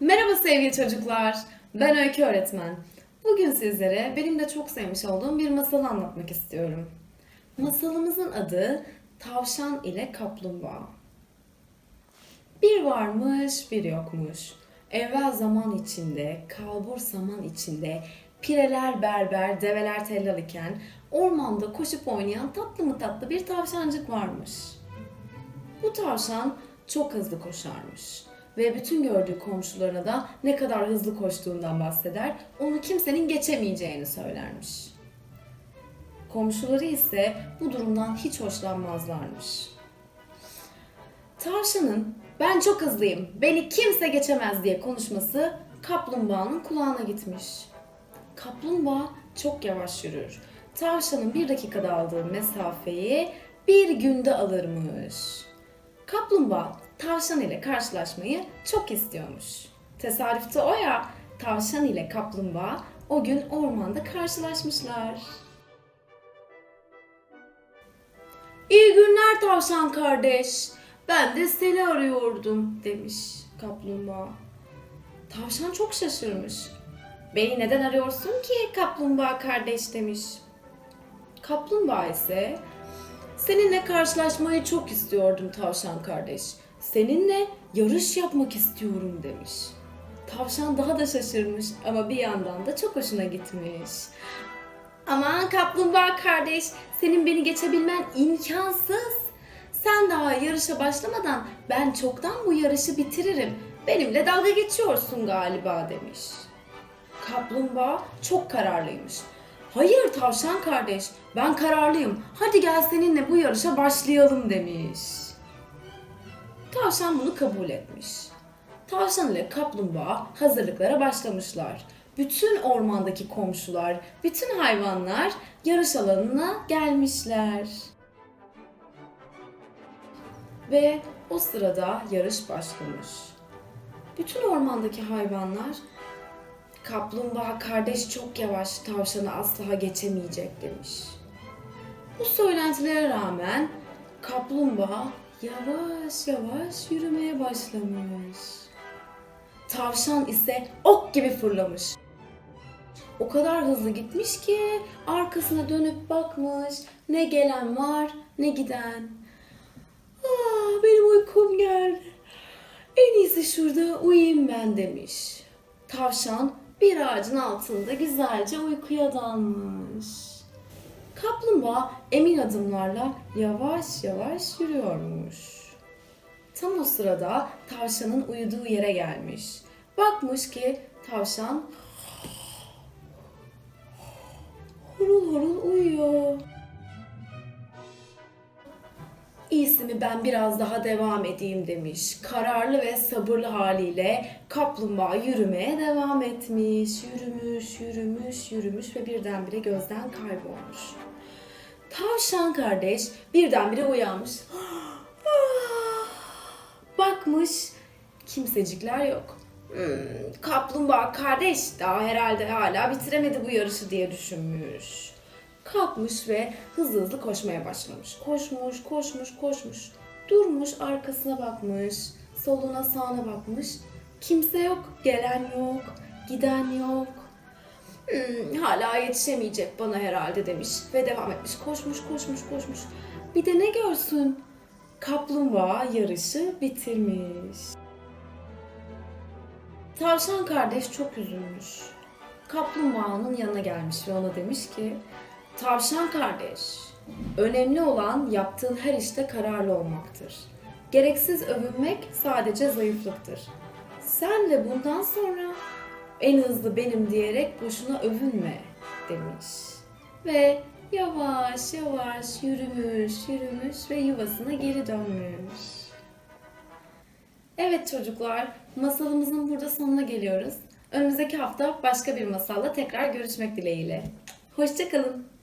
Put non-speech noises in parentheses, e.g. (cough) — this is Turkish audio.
Merhaba sevgili çocuklar. Ben Öykü öğretmen. Bugün sizlere benim de çok sevmiş olduğum bir masalı anlatmak istiyorum. Masalımızın adı Tavşan ile Kaplumbağa. Bir varmış, bir yokmuş. Evvel zaman içinde, kalbur saman içinde, pireler berber, develer tellal iken ormanda koşup oynayan tatlı mı tatlı bir tavşancık varmış. Bu tavşan çok hızlı koşarmış ve bütün gördüğü komşularına da ne kadar hızlı koştuğundan bahseder, onu kimsenin geçemeyeceğini söylermiş. Komşuları ise bu durumdan hiç hoşlanmazlarmış. Tavşanın ben çok hızlıyım, beni kimse geçemez diye konuşması kaplumbağanın kulağına gitmiş. Kaplumbağa çok yavaş yürür. Tavşanın bir dakikada aldığı mesafeyi bir günde alırmış. Kaplumbağa tavşan ile karşılaşmayı çok istiyormuş. Tesadüfte o ya, tavşan ile kaplumbağa o gün ormanda karşılaşmışlar. İyi günler tavşan kardeş. Ben de seni arıyordum demiş kaplumbağa. Tavşan çok şaşırmış. Beni neden arıyorsun ki kaplumbağa kardeş demiş. Kaplumbağa ise seninle karşılaşmayı çok istiyordum tavşan kardeş. Seninle yarış yapmak istiyorum demiş. Tavşan daha da şaşırmış ama bir yandan da çok hoşuna gitmiş. Aman kaplumbağa kardeş, senin beni geçebilmen imkansız. Sen daha yarışa başlamadan ben çoktan bu yarışı bitiririm. Benimle dalga geçiyorsun galiba demiş. Kaplumbağa çok kararlıymış. Hayır tavşan kardeş, ben kararlıyım. Hadi gel seninle bu yarışa başlayalım demiş. Tavşan bunu kabul etmiş. Tavşan ile kaplumbağa hazırlıklara başlamışlar. Bütün ormandaki komşular, bütün hayvanlar yarış alanına gelmişler. Ve o sırada yarış başlamış. Bütün ormandaki hayvanlar Kaplumbağa kardeş çok yavaş, tavşanı asla geçemeyecek demiş. Bu söylentilere rağmen kaplumbağa yavaş yavaş yürümeye başlamış. Tavşan ise ok gibi fırlamış. O kadar hızlı gitmiş ki arkasına dönüp bakmış. Ne gelen var ne giden. Ah, benim uykum geldi. En iyisi şurada uyuyayım ben demiş. Tavşan bir ağacın altında güzelce uykuya dalmış. Kaplumbağa emin adımlarla yavaş yavaş yürüyormuş. Tam o sırada tavşanın uyuduğu yere gelmiş. Bakmış ki tavşan (gasps) horul horul uyuyor. İyisi mi ben biraz daha devam edeyim demiş. Kararlı ve sabırlı haliyle kaplumbağa yürümeye devam etmiş. Yürümüş, yürümüş, yürümüş ve birdenbire gözden kaybolmuş. Tavşan kardeş birdenbire uyanmış. (gasps) Bakmış, kimsecikler yok. Hmm, kaplumbağa kardeş daha herhalde hala bitiremedi bu yarışı diye düşünmüş. Kalkmış ve hızlı hızlı koşmaya başlamış. Koşmuş, koşmuş, koşmuş. Durmuş, arkasına bakmış. Soluna sağına bakmış. Kimse yok, gelen yok, giden yok. Hmm, hala yetişemeyecek bana herhalde demiş ve devam etmiş. Koşmuş, koşmuş, koşmuş. Bir de ne görsün? Kaplumbağa yarışı bitirmiş. Tavşan kardeş çok üzülmüş. Kaplumbağanın yanına gelmiş ve ona demiş ki Tavşan kardeş, önemli olan yaptığın her işte kararlı olmaktır. Gereksiz övünmek sadece zayıflıktır. Sen de bundan sonra en hızlı benim diyerek boşuna övünme demiş. Ve yavaş yavaş yürümüş, yürümüş ve yuvasına geri dönmüş. Evet çocuklar, masalımızın burada sonuna geliyoruz. Önümüzdeki hafta başka bir masalla tekrar görüşmek dileğiyle. Hoşçakalın.